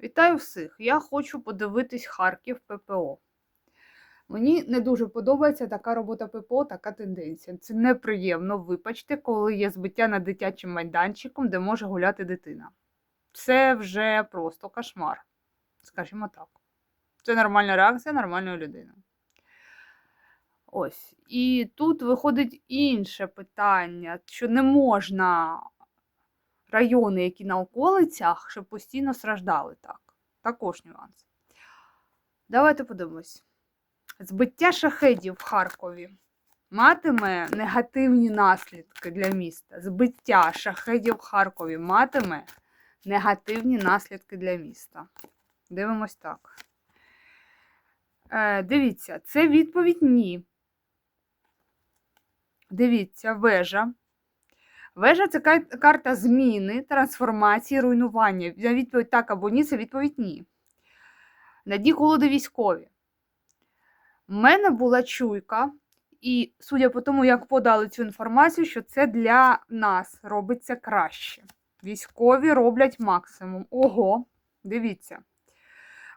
Вітаю всіх! Я хочу подивитись Харків ППО. Мені не дуже подобається така робота ППО, така тенденція. Це неприємно, вибачте, коли є збиття над дитячим майданчиком, де може гуляти дитина. Це вже просто кошмар. Скажімо так. Це нормальна реакція нормальної людини. Ось. І тут виходить інше питання, що не можна райони, які на околицях, щоб постійно страждали так. Також нюанс. Давайте подивимось. Збиття шахедів в Харкові матиме негативні наслідки для міста. Збиття шахедів в Харкові матиме негативні наслідки для міста. Дивимось так. Е, дивіться, це відповідь ні. Дивіться, вежа. Вежа це карта зміни, трансформації, руйнування. На відповідь так або ні, це відповідь ні. Надій колоди військові. У мене була чуйка, і судя по тому, як подали цю інформацію, що це для нас робиться краще. Військові роблять максимум. Ого, дивіться.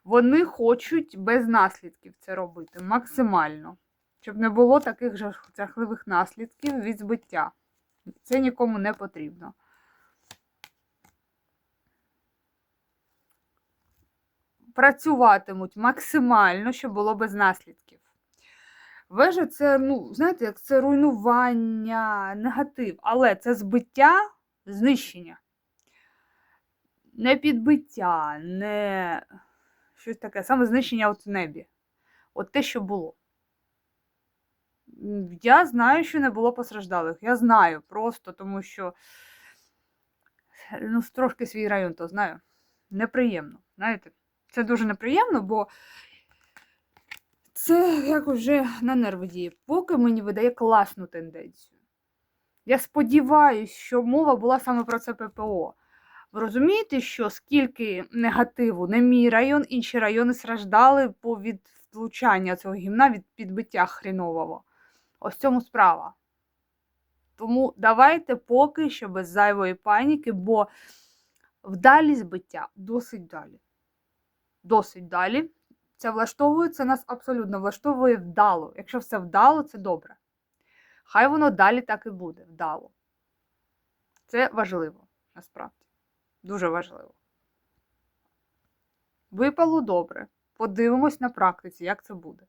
Вони хочуть без наслідків це робити максимально, щоб не було таких жахливих наслідків від збиття. Це нікому не потрібно. Працюватимуть максимально, щоб було без наслідків. Вежа це, ну, знаєте, як це руйнування, негатив, але це збиття, знищення. Не підбиття, не щось таке, саме знищення от в небі. От те, що було. Я знаю, що не було постраждалих. Я знаю просто, тому що ну, трошки свій район то знаю. Неприємно. Знаєте, це дуже неприємно, бо це як вже на нерви діє. Поки мені видає класну тенденцію. Я сподіваюся, що мова була саме про це ППО. Ви розумієте, що скільки негативу не мій район, інші райони страждали від влучання цього гімна від підбиття хрінового. Ось цьому справа. Тому давайте поки що без зайвої паніки, бо вдалі збиття досить далі. Досить далі. Це влаштовує, це нас абсолютно влаштовує вдало. Якщо все вдало, це добре. Хай воно далі так і буде, вдало. Це важливо, насправді. Дуже важливо. Випало добре. Подивимось на практиці, як це буде.